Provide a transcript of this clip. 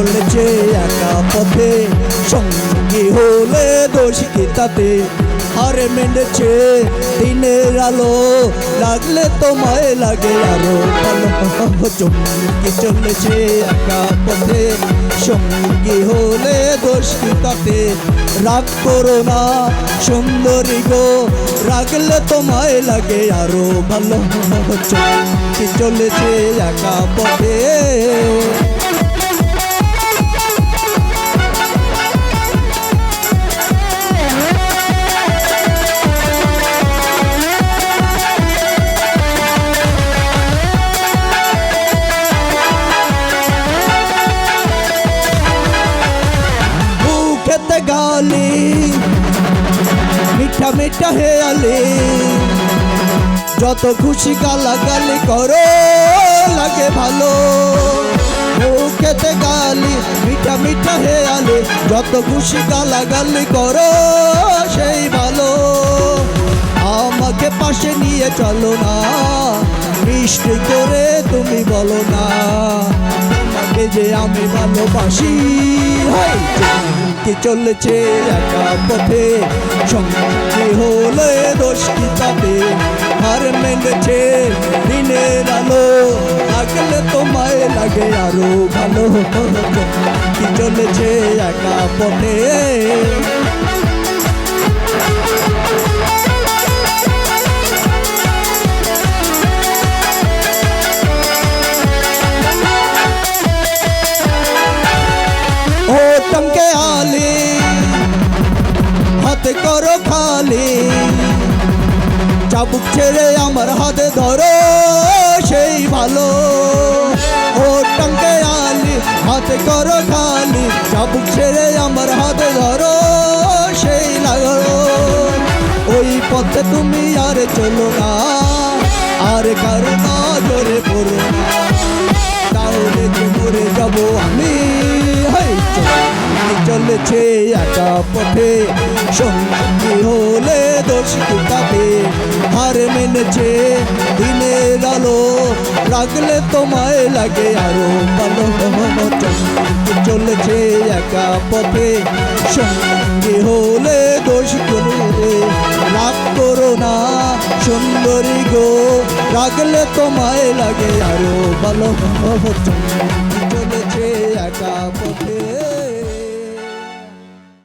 চলেছে একা পথে। সঙ্গী হলে দোষ কি তাতে? হারে মেনেছে দিনের আলো। লাগলে তোমায় লাগে আরও চমকি চলেছে একা পথে। সঙ্গী হলে দোষ কি তাতে? রাগ করো না সুন্দরী গো। রাগলে তোমায় লাগে আরও ভালো। চমকি চলেছে একা পথে। মিঠা হে যত খুশি গালা গালি করো, লাগে ভালো। মুখেতে গালি, মিঠা মিঠা হে আলি, যত খুশি গালা গালি করো, সেই ভালো। আমাকে পাশে নিয়ে চলো না, মিষ্টি করে তুমি বলো না। যে আমি ভালোবাসি। চলেছে একা পথে, সঙ্গে হলে দোষ কি তবে হার মেনেছে দিনের আলো, লাগলে তোমায় লাগে আরও ভালো। কি চলেছে একা পথে। হাতে করো খালি। চাবুক ছেড়ে আমার হাতে ধরো, সেই ভালো। ও টমকে আলি, হাতে করো খালি। চাবুক ছেড়ে আমার হাতে ধরো, সেই লাগল। ওই পথে তুমি আর চলো না, আর কারও না জোরে পড়ো না। তাহলে যে মরে যাব আমি। চলেছে একা পথে সঙ্গী হলে দোষ পাবে হার মেনেছে দিনের আলো। লাগলে তোমায় লাগে আরও ভালো। চলে চলেছে একা পথে সঙ্গী হলে দোষ করে রাগ করো না সুন্দরী গো। রাগলে তোমায় লাগে আরও ভালো। চলেছে একা পথে